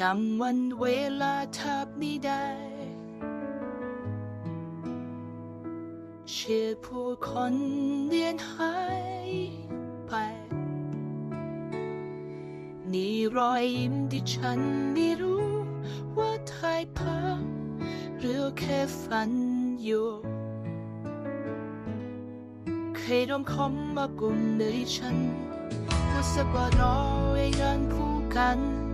จำวันเวลาทับนี้ได้ เชื่อผู้คนเลียนหายไป นี่รอยยิ้มที่ฉันไม่รู้ว่าถ่ายภาพหรือแค่ฝันอยู่เคยรวมคมมากลุ่มเลยฉันว่าสักวันเราไว้ยันคู่กันกี่เช้นนาทุกอย่างรักยกเว้น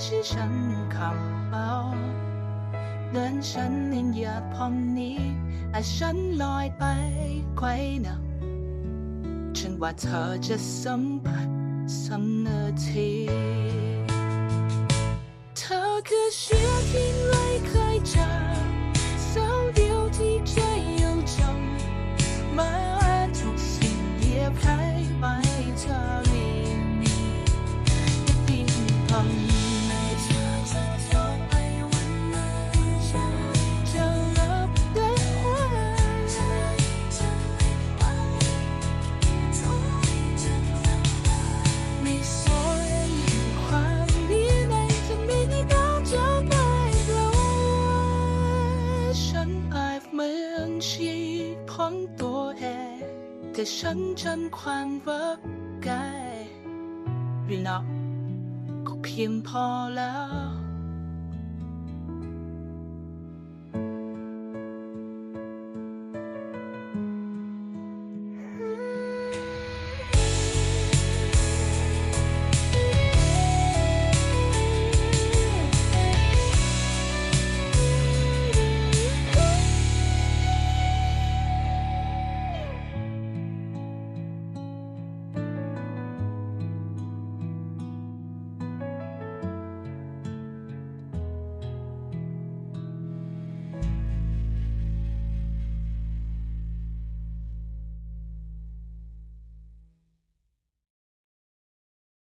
是ฉันคำเบาเดินฉันเองอย่าพอมนี้แต่ฉันลอยไปไกลนะฉันว่าเธอจะสัมผัสสักนาที ตัวเองแต่ฉันจำความรักกายหรือนักก็เพียงพอแล้ว